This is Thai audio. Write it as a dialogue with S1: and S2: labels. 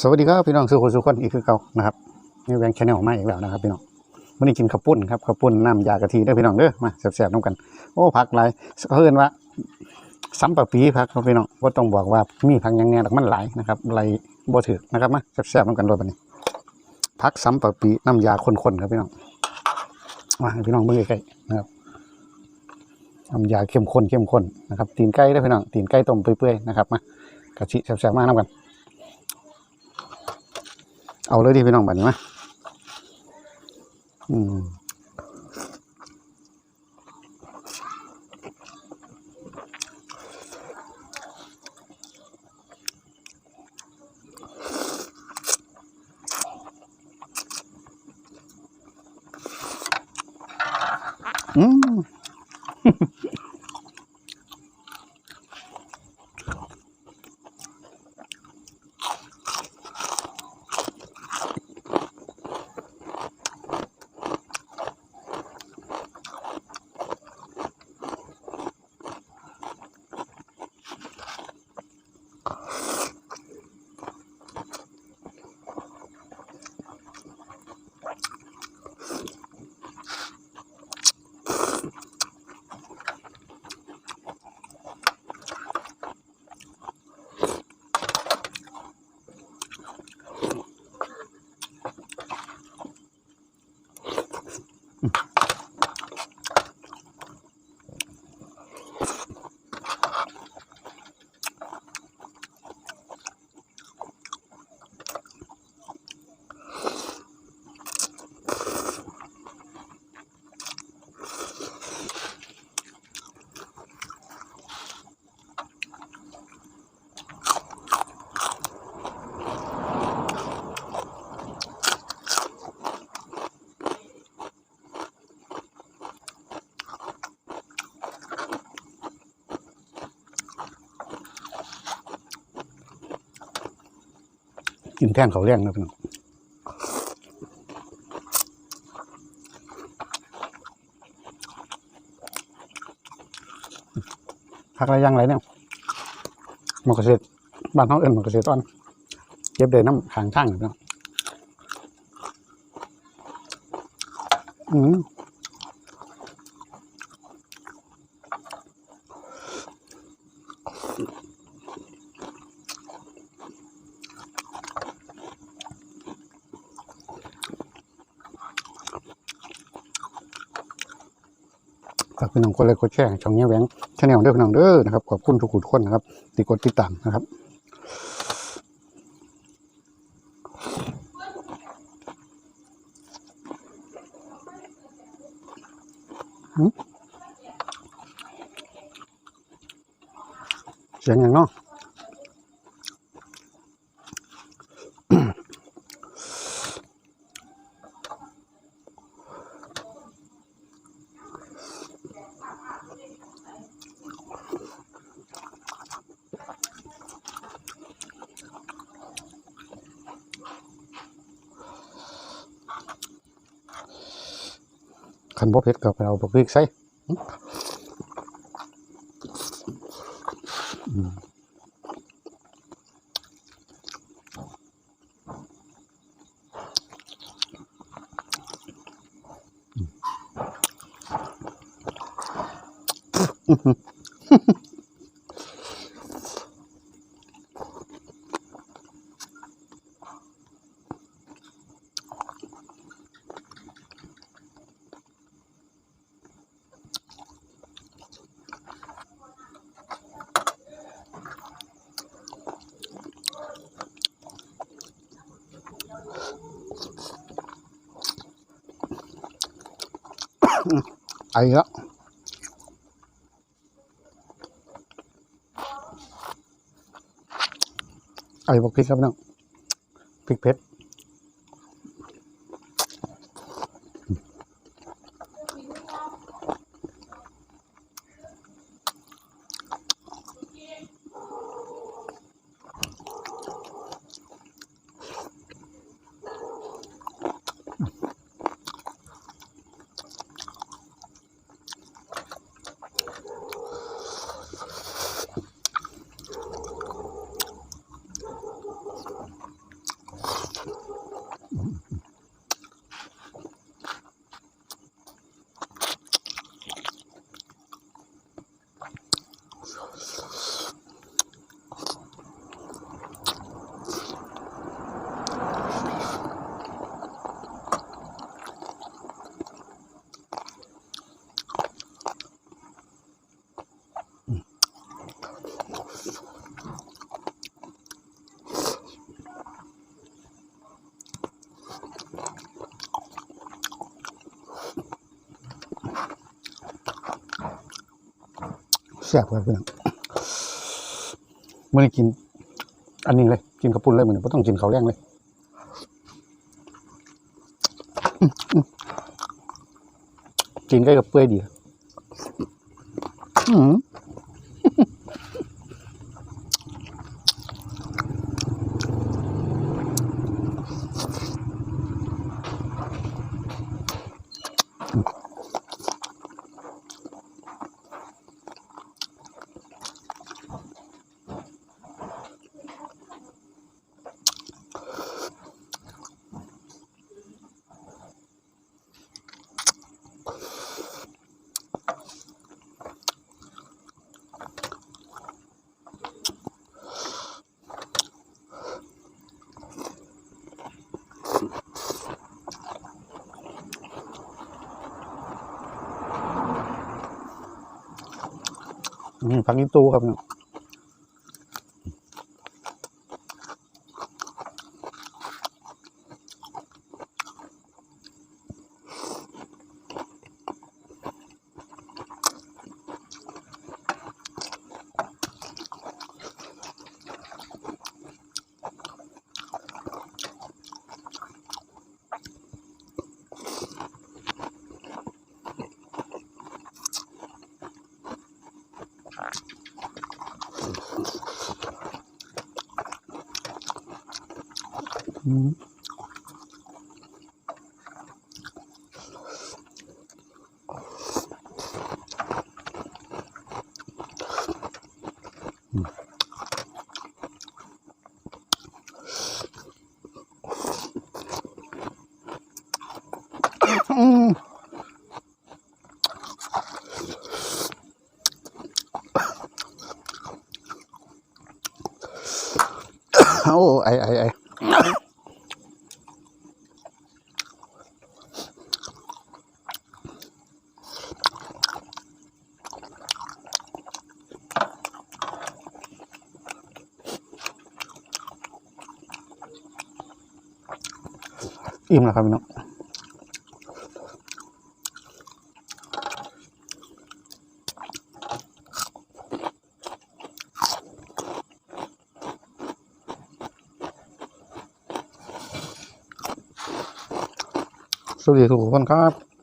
S1: สวัสดีครับพี่น้องสุขสุขคนอีกคือเก่านะครับนี่แบงค์ชาแนลมาอีกแล้วนะครับพี่น้องวันนี้กินข้าวปุ้นครับข้าวปุ้นน้ำยากะทิเด้อพี่น้องเด้อมาแซ่บๆน้ำกันโอ้ผักหลายเขาเอิ้นว่าซ้ำปะปีผักครับพี่น้องว่าต้องบอกว่ามีผักยังแน่ดอกมันหลายนะครับไหลบ่ถือนะครับมาแซ่บๆน้ำกันโดยบัดนี้ผักซ้ำปะปีน้ำยาข้นๆครับพี่น้องมาพี่น้องเบิ่งใกล้ๆนะครับน้ำยาเข้มข้นเข้มข้นนะครับตีนไก่เด้อพี่น้องตีนไก่ต้มเปื่อยๆนะครับมากะทิแซ่บๆมากน้ำกัน เอาเลยดิพี่น้องบัดนี้มาอืมอืม กินแท่นเขาวเลี้ยงนะพี่น้องพักอะไรยังไรเนี่ยหมกเกษตรบ้านท้องเอิญหมกเกษตรตอนเก็บเดินน้ำขางทางอยู่นะอืม ฝากพี่น้องคนเลยกดแชร์ช่องนี้แหวงชาแนลเด้อพี่น้องเด้อนะครับขอบคุณทุกคนนะครับติดกดติดตามนะครับเสียงอย่างเนาะ คันบ่เผ็ดก็ไปเอาบักพริกใส่ ไอ้ละไอ้บักพริกครับน้องพริกเผ็ด ซ่บครับพี่น้องมื่อนี้กิน อันนี้เลย กินกระปุ่นเลยมือนไม่ต้องกินเขาวแรงเลยกินใกล้กับเปื่อยดีอืม นี่พักนี้ตู้ครับเนี่ย มอืมโอ้ไอิ่มแล้วครับพี่น้องสวัสดีทุกคนครับ